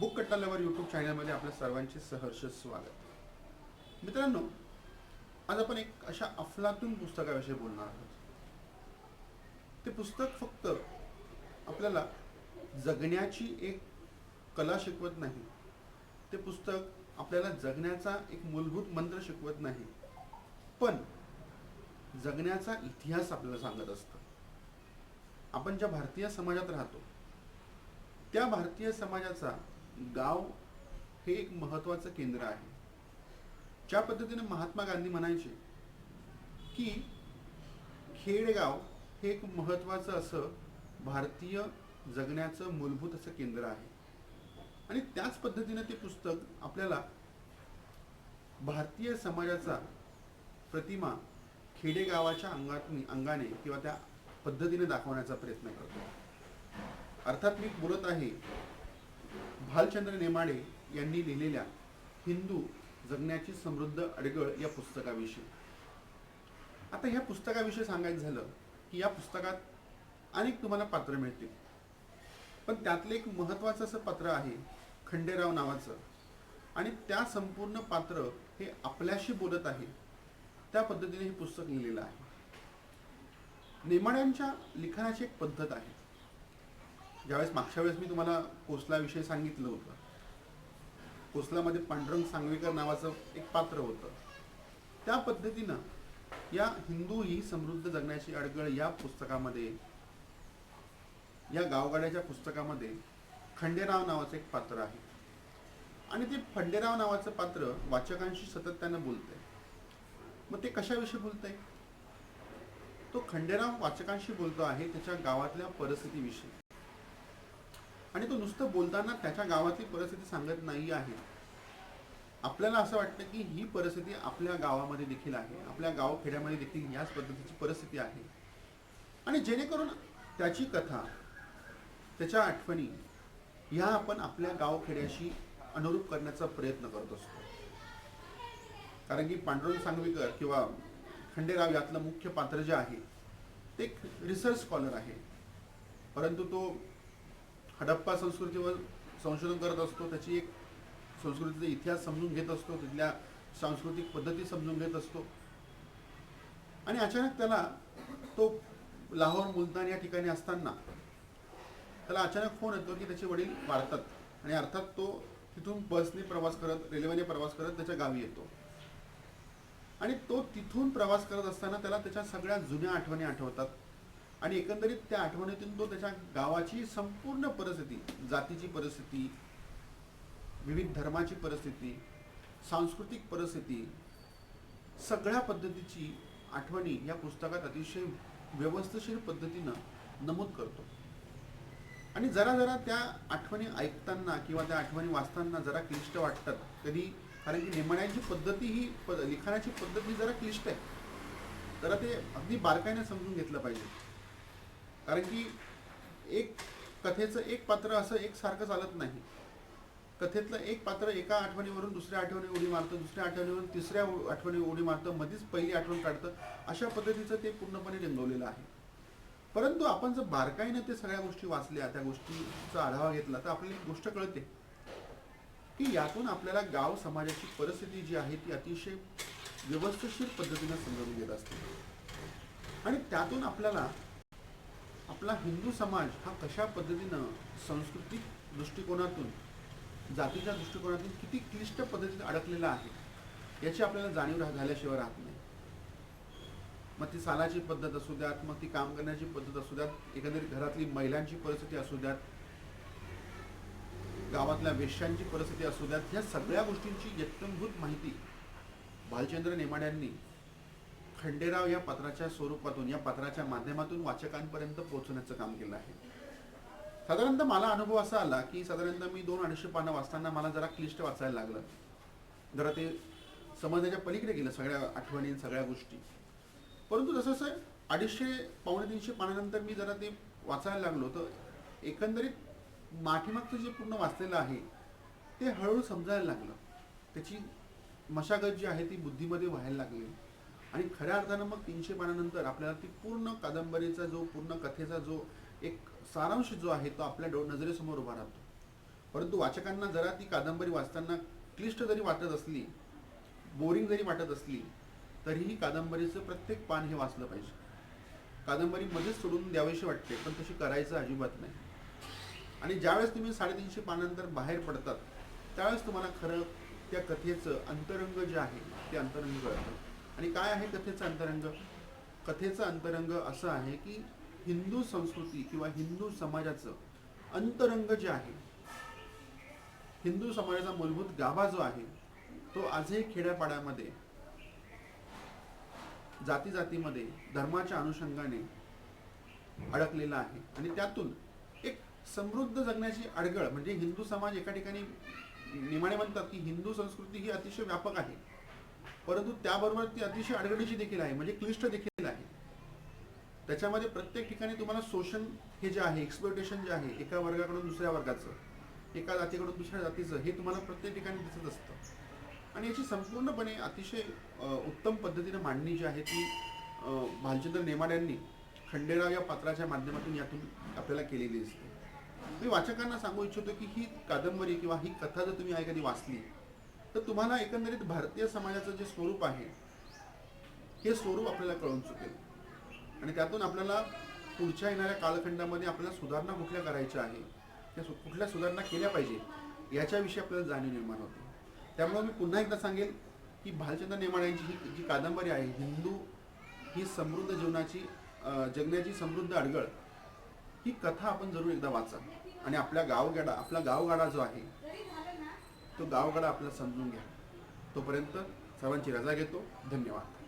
Book कट्टाल्यावर YouTube चॅनलमध्ये आपल्या सर्वांचे सहर्ष स्वागत. मित्रांनो आज आपण एक अशा अफलातून पुस्तकाविषयी बोलणार आहोत. ते पुस्तक फक्त आपल्याला जगण्याची एक कला शिकवत नाही ते पुस्तक आपल्याला जगण्याचा एक मूलभूत मंत्र शिकवत नाही पण जगण्याचा इतिहास आपल्याला सांगत असतं. आपण ज्या भारतीय समाजात राहतो त्या भारतीय समाजाचा गाव हे एक महत्वाचं केंद्र आहे. ज्या पद्धतीने महात्मा गांधी म्हणायचे की खेडेगाव हे एक महत्वाचं असं भारतीय जगण्याचं मूलभूत असं केंद्र आहे. आणि त्याच पद्धतीने ते पुस्तक आपल्याला भारतीय समाजाचा प्रतिमा खेडेगावाच्या अंगात अंगाने किंवा त्या पद्धतीने दाखवण्याचा प्रयत्न करतो. अर्थात मी बोलत आहे भालचंद्र नेमाडे यांनी लिहिलेल्या हिंदू जगण्याची समृद्ध अडगळ या पुस्तकाविषयी. आता ह्या पुस्तकाविषयी सांगायचं झालं की या पुस्तकात अनेक तुम्हाला पात्र मिळतील. पण त्यातलं एक महत्त्वाचं असं पात्र आहे खंडेराव नावाचं. आणि त्या संपूर्ण पात्र हे आपल्याशी बोलत आहे. त्या पद्धतीने हे पुस्तक लिहिलेलं आहे. नेमाड्यांच्या लिखाणाची एक पद्धत आहे. ज्यावेळेस मागच्या वेळेस मी तुम्हाला कोसलाविषयी सांगितलं होतं कोसलामध्ये पांडुरंग सांगवीकर नावाचं एक पात्र होतं. त्या पद्धतीनं या हिंदू ही समृद्ध जगण्याची अडगळ या पुस्तकामध्ये या गावगाड्याच्या पुस्तकामध्ये खंडेराव नावाचं एक पात्र आहे. आणि ते खंडेराव नावाचं पात्र वाचकांशी सातत्यानं बोलतंय. मग ते कशाविषयी बोलतंय? तो खंडेराव वाचकांशी बोलतो आहे त्याच्या गावातल्या परिस्थितीविषयी. आणि तो नुसतं बोलताना त्याच्या गावातली परिस्थिती सांगत नाही आहे. आपल्याला असं वाटतं की ही परिस्थिती आपल्या गावामध्ये देखील आहे. आपल्या गावखेड्यामध्ये देखील याच पद्धतीची परिस्थिती आहे. आणि जेणेकरून त्याची कथा त्याच्या आठवणी ह्या आपण आपल्या गावखेड्याशी अनुरूप करण्याचा प्रयत्न करत असतो. कारण की पांडुरंग सांगवीकर किंवा खंडेराव यातलं मुख्य पात्र जे आहे ते एक रिसर्च स्कॉलर आहे. परंतु तो हडप्पा संस्कृतीवर संशोधन करत असतो त्याची एक संस्कृतीचा इतिहास समजून घेत असतो तिथल्या सांस्कृतिक पद्धती समजून घेत असतो. आणि अचानक त्याला तो लाहोर मुलतान या ठिकाणी असताना त्याला अचानक फोन येतो की त्याचे वडील वाढतात. आणि अर्थात तो तिथून बसने प्रवास करत रेल्वेने प्रवास करत त्याच्या गावी येतो. आणि तो तिथून प्रवास करत असताना त्याला त्याच्या सगळ्या जुन्या आठवणी आठवतात. आणि एकंदरीत त्या आठवणीतून तो त्याच्या गावाची संपूर्ण परिस्थिती जातीची परिस्थिती विविध धर्माची परिस्थिती सांस्कृतिक परिस्थिती सगळ्या पद्धतीची आठवणी या पुस्तकात अतिशय व्यवस्थशीर पद्धतीनं नमूद करतो. आणि जरा जरा त्या आठवणी ऐकताना किंवा त्या आठवणी वाचताना जरा क्लिष्ट वाटतात. कधी कारण की नेमण्याची पद्धती ही प- लिखाणाची पद्धत ही जरा क्लिष्ट आहे. जरा ते अगदी बारकाईने समजून घेतलं पाहिजे. कारण की एक कथेचं एक पात्र असं एकसारखं चालत नाही. कथेतलं एक पात्र एका आठवणीवरून दुसऱ्या आठवणी उडी मारतं दुसऱ्या आठवणीवरून तिसऱ्या आठवणी उडी मारतं मध्येच पहिली आठवण काढतं अशा पद्धतीचं ते पूर्णपणे रंगवलेलं आहे. परंतु आपण जर बारकाईनं ते सगळ्या गोष्टी वाचल्या त्या गोष्टीचा आढावा घेतला तर आपल्याला एक गोष्ट कळते. की यातून आपल्याला गाव समाजाची परिस्थिती जी आहे ती अतिशय व्यवस्थिशीर पद्धतीनं समजून घेत असते. आणि त्यातून आपल्याला आपला हिंदू समाज हा कशा पद्धतीनं सांस्कृतिक दृष्टिकोनातून जातीच्या दृष्टिकोनातून किती क्लिष्ट पद्धतीत अडकलेला आहे याची आपल्याला जाणीव राह- झाल्याशिवाय राहत नाही. मग ती सालाची पद्धत असू द्यात मग ती काम करण्याची पद्धत असू द्यात एकंदरीत घरातली महिलांची परिस्थिती असू द्यात गावातल्या वेश्यांची परिस्थिती असू द्यात ह्या सगळ्या गोष्टींची यत्नभूत माहिती भालचंद्र नेमाड्यांनी खंडेराव या पत्राच्या स्वरूपातून या पत्राच्या माध्यमातून वाचकांपर्यंत पोहोचण्याचं काम केलं आहे. साधारणतः मला अनुभव असा आला की साधारणतः मी दोन अडीचशे पानं वाचताना मला जरा क्लिष्ट वाचायला लागलं. जरा ते समजण्याच्या पलीकडे गेलं सगळ्या आठवणी सगळ्या गोष्टी. परंतु जसं जसं अडीचशे पावणे तीनशे पानानंतर मी जरा ते वाचायला लागलो तर एकंदरीत माठीमागचं जे पूर्ण वाचलेलं आहे ते हळूहळू समजायला लागलं. त्याची मशागत जी आहे ती बुद्धीमध्ये व्हायला लागली. आणि खऱ्या अर्थानं मग तीनशे पानानंतर आपल्याला ती पूर्ण कादंबरीचा जो पूर्ण कथेचा जो एक सारांश जो आहे तो आपल्या डो नजरेसमोर उभा राहतो. परंतु वाचकांना जरा ती कादंबरी वाचताना क्लिष्ट जरी वाटत असली बोरिंग जरी वाटत असली तरीही कादंबरीचं प्रत्येक पान हे वाचलं पाहिजे. कादंबरी मध्येच सोडून द्यावीशी वाटते पण तशी करायचं अजिबात नाही. आणि ज्यावेळेस तुम्ही साडेतीनशे पानानंतर बाहेर पडतात त्यावेळेस तुम्हाला खरं त्या कथेचं अंतरंग जे आहे ते अंतरंग कळतं. आणि काय आहे कथेचं अंतरंग? कथेचं अंतरंग असं आहे की हिंदू संस्कृती किंवा हिंदू समाजाचं अंतरंग जे आहे हिंदू समाजाचा मूलभूत गाभा जो आहे तो आजही खेड्यापाड्यामध्ये जाती जातीमध्ये धर्माच्या अनुषंगाने अडकलेला आहे. आणि त्यातून एक समृद्ध जगण्याची अडगळ म्हणजे हिंदू समाज एका ठिकाणी निमाणे म्हणतात की हिंदू संस्कृती ही अतिशय व्यापक आहे. परंतु त्याबरोबर ती अतिशय अडगळीची देखील आहे म्हणजे क्लिष्ट देखील आहे. त्याच्यामध्ये प्रत्येक ठिकाणी तुम्हाला शोषण हे जे आहे एक्सप्लोटेशन जे आहे एका वर्गाकडून दुसऱ्या वर्गाचं एका जातीकडून दुसऱ्या जातीचं हे तुम्हाला प्रत्येक ठिकाणी दिसत असतं. आणि याची संपूर्णपणे अतिशय उत्तम पद्धतीनं मांडणी जी आहे ती भालचंद्र भालचंद्र नेमाड्यांनी खंडेराव या पात्राच्या माध्यमातून यातून आपल्याला केलेली दिसते. मी वाचकांना सांगू इच्छितो की ही कादंबरी किंवा ही कथा जर तुम्ही एखादी वाचली तर तुम्हाला एकंदरीत भारतीय समाजाचं जे स्वरूप आहे हे स्वरूप आपल्याला कळून चुकेल. आणि त्यातून आपल्याला पुढच्या येणाऱ्या कालखंडामध्ये आपल्याला सुधारणा कुठल्या करायच्या आहे त्या सु- कुठल्या सुधारणा केल्या पाहिजे याच्याविषयी आपल्याला जाणीव निर्माण होते. त्यामुळे मी पुन्हा एकदा सांगेल की भालचंद्र नेमाड यांची ही जी कादंबरी आहे हिंदू ही समृद्ध जीवनाची जगण्याची समृद्ध अडगळ ही कथा आपण जरूर एकदा वाचा. आणि आपल्या गावगाडा आपला गावगाडा जो आहे तो गावगाडा आपल्याला समजून घ्या. तोपर्यंत सर्वांची रजा घेतो. धन्यवाद.